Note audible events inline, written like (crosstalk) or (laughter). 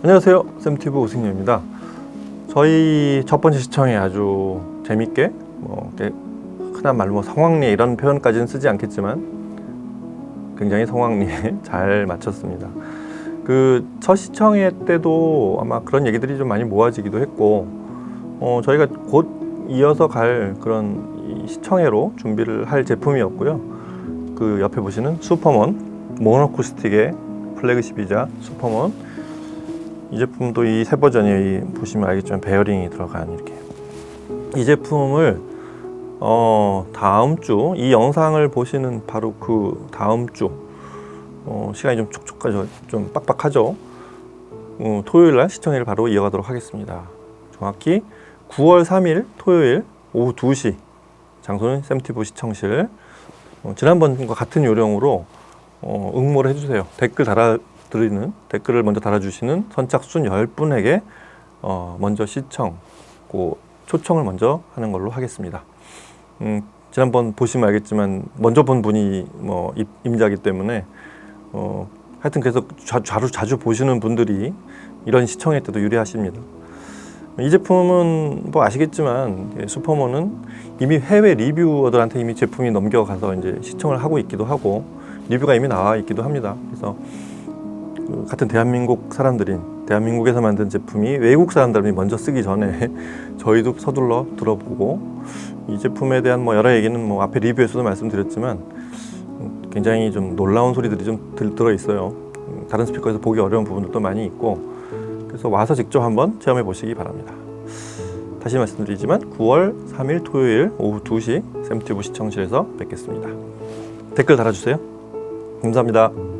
안녕하세요. 샘티브 오승엽입니다. 저희 첫 번째 시청에 아주 재밌게 뭐 흔한 말로 뭐 성황리에 이런 표현까지는 쓰지 않겠지만 굉장히 성황리에 (laughs) 잘 마쳤습니다. 그 첫 시청회 때도 아마 그런 얘기들이 좀 많이 모아지기도 했고 어, 저희가 곧 이어서 갈 그런 이 시청회로 준비를 할 제품이었고요. 그 옆에 보시는 슈퍼먼 모노쿠스틱의 플래그십이자 슈퍼먼 이 제품도 이 새 버전이 이 보시면 알겠지만 베어링이 들어간 이렇게. 이 제품을 어 다음 주 이 영상을 보시는 바로 그 다음 주 어, 시간이 좀 촉촉하죠? 좀 빡빡하죠? 어, 토요일 날 시청회를 바로 이어가도록 하겠습니다. 정확히 9월 3일 토요일 오후 2시 장소는 샘티브 시청실. 어, 지난번과 같은 요령으로 어, 응모를 해주세요. 댓글 달아 드리는 댓글을 먼저 달아주시는 선착순 10분에게 어, 먼저 시청 그 초청을 먼저 하는 걸로 하겠습니다 음, 지난번 보시면 알겠지만 먼저 본 분이 뭐 입- 임자기 때문에 어, 하여튼 자, 자주 자주 보시는 분들이 이런 시청회 때도 유리하십니다. 이 제품은 뭐 아시겠지만 예, 슈퍼먼은 이미 해외 리뷰어들한테 이미 제품이 넘겨가서 이제 시청을 하고 있기도 하고 리뷰가 이미 나와 있기도 합니다. 그래서 그 같은 대한민국 사람들인 대한민국에서 만든 제품이 외국 사람들이 먼저 쓰기 전에 (laughs) 저희도 서둘러 들어보고 이 제품에 대한 뭐 여러 얘기는 뭐 앞에 리뷰에서도 말씀드렸지만 음, 굉장히 좀 놀라운 소리들이 좀 들, 들어 있어요. 음, 다른 스피커에서 보기 어려운 부분들도 많이 있고 그래서 와서 직접 한번 체험해 보시기 바랍니다. 다시 말씀드리지만 9월 3일 토요일 오후 2시 샘튜브 시청실에서 뵙겠습니다. 댓글 달아주세요. 감사합니다.